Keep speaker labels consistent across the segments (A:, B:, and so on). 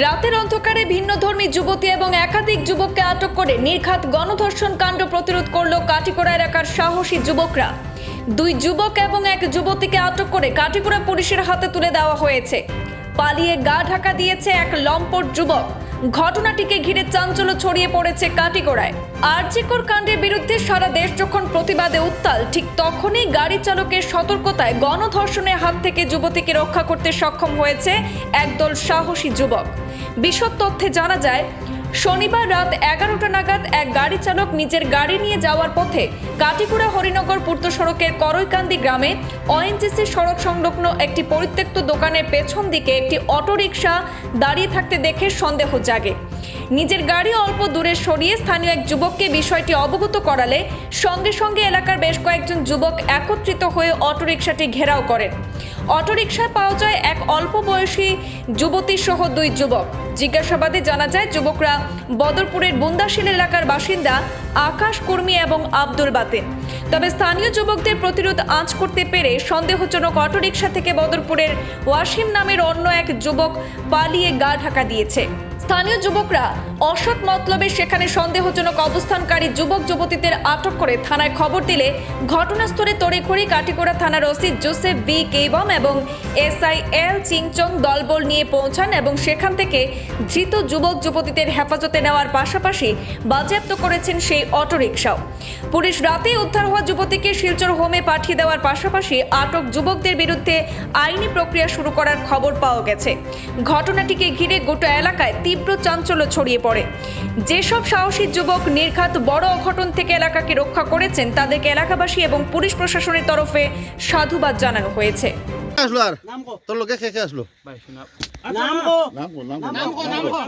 A: রাতের অন্ধকারে ভিন্নধর্মী যুবতী এবং একাধিক যুবককে আটক করে নির্ঘাত গণধর্ষণ কাণ্ড প্রতিরোধ করল কাটিকোড়া এলাকার সাহসী যুবকরা। দুই যুবক এবং এক যুবতীকে আটক করে কাটিকোড়া পুলিশের হাতে তুলে দেওয়া হয়েছে। পালিয়ে গা ঢাকা দিয়েছে এক লম্পট যুবক। ঘটনাটিকে ঘিরে চাঞ্চল্য ছড়িয়ে পড়েছে কাটিগোড়ায় আরজিকর কাণ্ডের বিরুদ্ধে সারা দেশ যখন প্রতিবাদে উত্তাল, ঠিক তখনই গাড়ি চালকের সতর্কতায় গণধর্ষণের হাত থেকে যুবতীকে রক্ষা করতে সক্ষম হয়েছে একদল সাহসী যুবক। বিশদ তথ্যে জানা যায়, শনিবার রাত এগারোটা নাগাদ এক গাড়ি চালক নিজের গাড়ি নিয়ে যাওয়ার পথে কাটিকুড়া হরিনগর পূর্ত সড়কের করৈকান্দি গ্রামে ওএনজিসি সড়ক সংলগ্ন একটি পরিত্যক্ত দোকানের পেছন দিকে একটি অটোরিকশা দাঁড়িয়ে থাকতে দেখে সন্দেহ জাগে। নিজের গাড়ি অল্প দূরে সরিয়ে স্থানীয় এক যুবককে বিষয়টি অবগত করালে সঙ্গে সঙ্গে এলাকার বেশ কয়েকজন যুবক একত্রিত হয়ে অটোরিকশাটি ঘেরাও করেন। অটোরিকশায় পাওয়া যায় এক অল্প বয়সী যুবতী সহ দুই যুবক। জিজ্ঞাসাবাদে জানা যায়, যুবকরা বদরপুরের বুন্দাশিল এলাকার বাসিন্দা আকাশ কর্মী এবং আব্দুল বাতেন। তবে স্থানীয় যুবকদের প্রতিরোধ আঁচ করতে পেরে সন্দেহজনক অটোরিকশা থেকে বদরপুরের ওয়াসিম নামের অন্য এক যুবক পালিয়ে গা ঢাকা দিয়েছে। স্থানীয় যুবকরা অসৎ মতলবে সেখানে সন্দেহজনক অবস্থানকারী যুবক যুবতীদের আটক করে থানায় খবর দিলে ঘটনাস্থলে তড়িঘড়ি কাটিগোড়া থানার ওসি জোসেফ বি কেবম এবং এসআই এল চিংচং দলবল নিয়ে পৌঁছান এবং সেখান থেকে ধৃত যুবক যুবতীদের হেফাজতে নেওয়ার পাশাপাশি বাজেয়াপ্ত করেছেন সেই অটোরিকশাও। পুলিশ রাতে উদ্ধার হওয়া যুবতীকে শিলচর হোমে পাঠিয়ে দেওয়ার পাশাপাশি আটক যুবকদের বিরুদ্ধে আইনি প্রক্রিয়া শুরু করার খবর পাওয়া গেছে। ঘটনাটিকে ঘিরে গোটা এলাকায় তীব্র চাঞ্চল্য ছড়িয়ে পড়ে। যেসব সাহসী যুবক নির্ঘাত বড় অঘটন থেকে এলাকাকে রক্ষা করেছেন তাদেরকে এলাকাবাসী এবং পুলিশ প্রশাসনের তরফে সাধুবাদ জানানো হয়েছে।
B: আসলো আর? তোর লোকে কে কে আসলো?
C: ভাই শোনা
D: নাম কো
B: নাম কো নাম
D: নাম কো নাম কো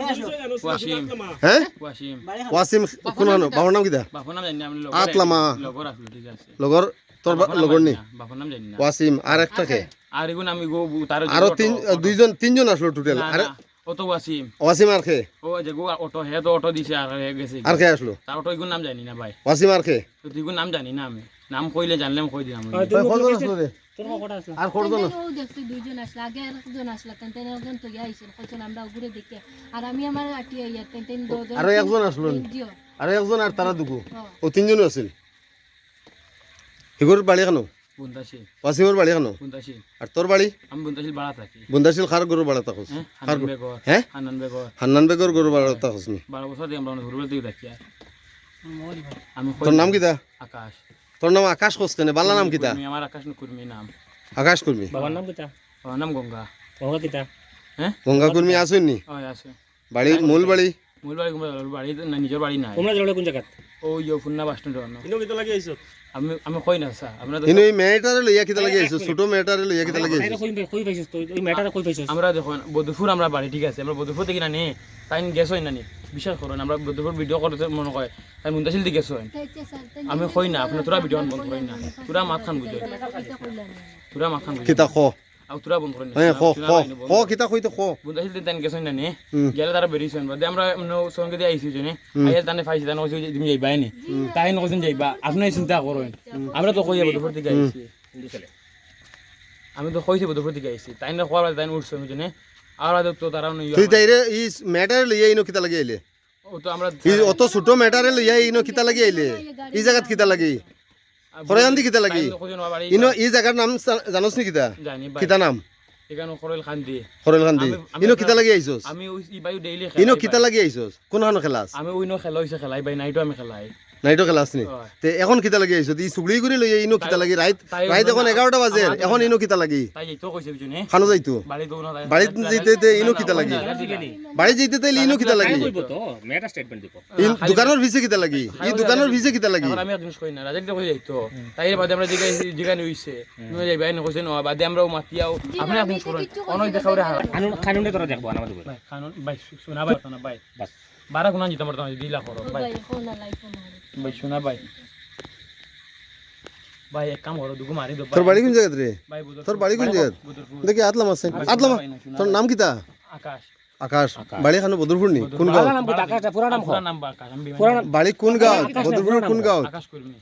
C: ওয়াসিম।
B: হ্যাঁ?
C: ওয়াসিম।
B: ওয়াসিম কোন বাবার নাম কিতা
C: বাপর নাম জানি না আমি
B: আতলামা।
C: লগর আসলো ঠিক আছে।
B: লগর? তোর বা-
C: বাপর নাম
B: লগর নি?
C: না, বাপর নাম জানি না।
B: ওয়াসিম। আর একটা কে?
C: আর আমি গো তার
B: আরও তিন দুইজন তিনজন আসলো টোটাল আর
C: অটো ওয়াসিম।
B: ওয়াসিম আর কে?
C: ও যে গো অটো হে তো অটো দিছে আর হে গেছে
B: আর কে আসলো?
C: তার অটো এগুন নাম জানি না ভাই।
B: ওয়াসিম আর কে?
C: তো তুই নাম জানি না আমি। নাম কইলে জানলাম কই দিলাম
B: আর
E: ও দেখছি দুইজন আসলো। আগে আর একজন আসলো তেন তেন একজন তো কইছেন আমরা ঘুরে দেখে। আর আমি আমার আটি তেন তেন দোজন
B: আরও একজন আসলো? আর একজন আর তারা
E: হ্যাঁ।
B: ও। তিনজন আছিল? হিগুর বাড়ি কেন ওয়াসিমের বাড়ি কেন আর তোর বাড়ি
C: আমি বুন্দাসি বাড়া থাকি।
B: বন্দাশিল খার গরু বাড়া থাকস
C: হ্যাঁ হান্নান বেগর
B: গরু বাড়া নি। তোর নাম কিতা?
C: আকাশ।
B: তোর নাম আকাশ কোস কেনে বালা নাম কিতা?
C: আমার আকাশ কুর্মি নাম।
B: আকাশ কর্মী
D: বাবার নাম কিতা?
C: আমার নাম গঙ্গা
D: গঙ্গা কিতা?
C: হ্যাঁ
B: গঙ্গা কর্মী আসুন নি? বাড়ি মূল বাড়ি
C: মূল বাড়ি বাড়ি না নিজের বাড়ি নাই।
D: তোমরা জলে কোন জায়গাত
C: ও ইয়ে ফুন্না বাস স্ট্যান্ড
D: ইনো কিতা লাগি আইছো
C: আমি আমি কই না স্যার। আমরা তো
B: কিন্তু এই মেয়েটারে লইয়া কিতা লাগি আইছো ছোট মেয়েটারে লইয়া কিতা লাগি আইছো
D: কই কই পাইছিস তুই ওই ম্যাটারে কই পাইছিস
C: আমরা দেখুন বধুপুর আমরা বাড়ি ঠিক আছে? আমরা বধুপুর থেকে না নে? তাই গেছ হয় না নি বিশ্বাস করুন আমরা বধুপুর ভিডিও করতে মনে হয় তাই মুন্তাসিল দিকে গেছ হয়। আমি কই না আপনি তোরা ভিডিও বন্ধ করেন না? তোরা মাত খান বুঝে তোরা মাত খান বুঝে
B: কিতা খ
C: আর তোরা বন্ধ করেন
B: হ্যাঁ খ খ খ কিতা কইতো খ
C: বুন্দাসিল দিন তাই গেছ না। নে গেলে তারা বেরিয়েছেন বাদে আমরা সঙ্গে দিয়ে আইছি জনে। আইয়া তানে ফাইছি তানে কইছি তুমি যাইবা নি তাই নকছেন যাইবা। আপনি চিন্তা করেন আমরা তো কই বধুপুর থেকে আইছি আমি তো কইছি বধুপুর থেকে আইছি তাই না খোয়ার তাই উঠছে জনে। আর তো তারা
B: তুই তাইরে ই মেয়েটারে লইয়া ইনো কিতা লাগি আইলে
C: ও তো আমরা
B: অত ছোট মেয়েটারে লইয়া ইনো কিতা লাগি আইলে এই জায়গাত কিতা লাগি? খরাইকান্দি কিতা লাগি? ইনো এই জায়গার নাম জানোস নি কিতা? কিতা নাম? ইনো কিতা লাগি আইছস
C: আমি ই
B: ইনো কিতা লাগি আইছস কোন হানো খেলাস
C: আমি ওই নো খেলা হইছে খেলাই বাই নাইটো আমি খেলাই।
B: নাইটো খেলাস নি?
C: হয়।
B: তে এখন কিতা লাগি আইছস ই সুগড়ি করে লইয়া ইনো কিতা লাগি। রাইত রাইত এখন এগারোটা বাজে। এখন ইনো কিতা লাগি।
C: তাই এইটো কইছে
B: খানো যাইতো।
C: বাড়ি তো না তাই
B: বাড়িত যেতে যেতে ইনো কিতা লাগি। বাড়ি যেতে তাইলে ইনো কিতা লাগি।
D: কইব তো স্টেটমেন্ট দিব।
B: দোকানের ভিসে কিতা লাগি। ই দোকানের ভিসে কিতা লাগি।
C: আমি এক জিনিস কই না রাজাক কই যাইতো তাই বাদে আমরা জিগাই জিগানি হইছে তুমি যাইবা না কইছে না বাদে আমরা মাতিয়াও আপনি জিনিস করুন অনই দেখাও রে
D: কানুন কানুনে তোরা দেখব আমাদের
C: ভাই খানুন ভাই শোনা ভাই না ভাই
D: বাস
C: বারা গুণা জিতা মরতাম দিলা করো ভাই ভাই শোনা ভাই। ভাই এক কাম করো দুগু মারি দো
B: তোর বাড়ি কোন জায়গাত রে? তোর বাড়ি কোন জায়গাত দেখি আতলাম আছে। আতলাম। তোর নাম কিতা?
C: আকাশ।
B: আকাশ। বাড়ি খানো বদরপুর নি? কোন গাঁও?
D: নাম কি পুরা নাম
C: পুরা নাম আকাশ। আমি
D: পুরা নাম
B: বাড়ি কোন গাঁও? বদরপুর কোন গাঁও?
C: আকাশ কর্মী।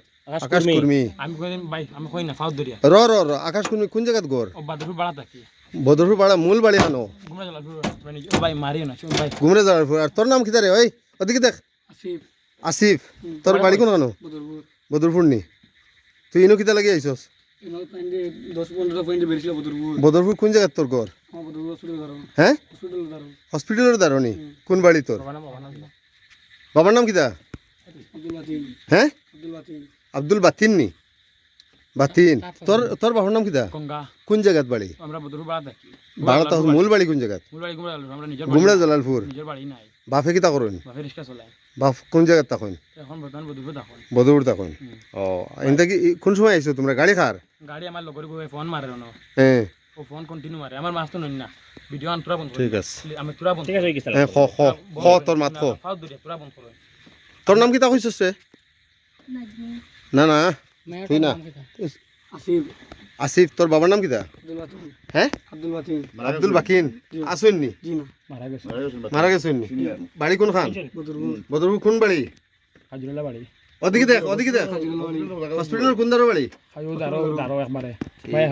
B: আকাশ কুর্মি।
C: আমি কই ভাই আমি কই না ফাউদ দরিয়া।
B: র র র আকাশ কুর্মি কোন জায়গাত ঘর?
C: ও বাদরপুর বাড়া থাকি।
B: বদরপুর পাড়া মূল বাড়ি আনো
C: গুমরা জলা মানে ভাই মারিও না ভাই।
B: ঘুমরে যাওয়ার আর তোর নাম কিতা রে ওই? ওদিকে দেখ।
C: আসিফ।
B: আসিফ তোর বাড়ি কোন আনো
C: বদরপুর।
B: নি। তুই ইনো কিতা লাগি আইছস?
C: ইনো পয়েন্টে 10 15 পয়েন্টে বেরিয়েছিল বদরপুর।
B: বদরপুর কোন জায়গাত তোর ঘর?
C: আমার বদরপুর হসপিটাল
B: হ্যাঁ? হসপিটালের দারণি কোন বাড়ি তোর? বাবার নাম কিতা?
C: আব্দুল
B: হ্যাঁ?
C: আব্দুল
B: বাতিন। নি? বাতিন। তোর তোর বাবার নাম কিতা? কোন জায়গাত বাড়ি?
C: আমরা বদরপুর বাড়া থাকি।
B: বাড়া মূল বাড়ি। কোন জায়গাত
C: মূল বাড়ি। গুমরা
B: জালালপুর।
C: নিজের বাড়ি নাই।
B: বাপে কিতা করুন?
C: বাপে রিক্সা চলায়
B: বাপ কোন জায়গাত তখন
C: এখন বর্তমান বদরপুর দেখুন
B: বদরপুর তখন ও এনতা কি কোন সময় আইছো তোমরা গাড়ি খার
C: গাড়ি আমার লগর বউয়ে ফোন মারে না।
B: হ্যাঁ
C: ও ফোন কন্টিনিউ মারে আমার মাছ তো নই না। ভিডিও আন তুরা বন্ধ
B: ঠিক আছে।
C: আমি তুরা বন্ধ
D: ঠিক আছে গেছে
B: হ্যাঁ খ খ খ তোর মাত খ।
C: ফাউদ দরিয়া তুরা বন্ধ করো
B: তোর নাম কিতা কইছস না না। তুই না।
C: আসিফ
B: আসিফ তোর বাবার নাম কিতা
C: তা?
B: হ্যাঁ?
C: আব্দুল
B: বাকিন আসুননি?
C: জি না মারা গেছে
B: মারা গেছেন। বাড়ি কোন খান?
C: বদরপুর
B: বদরপুর কোন বাড়ি?
C: হাজুরুল্লাহ বাড়ি।
B: ওদিকে দেখ ওদিকে দেখ। হসপিটালের কোন দারো বাড়ি?
C: একবারে। ভাই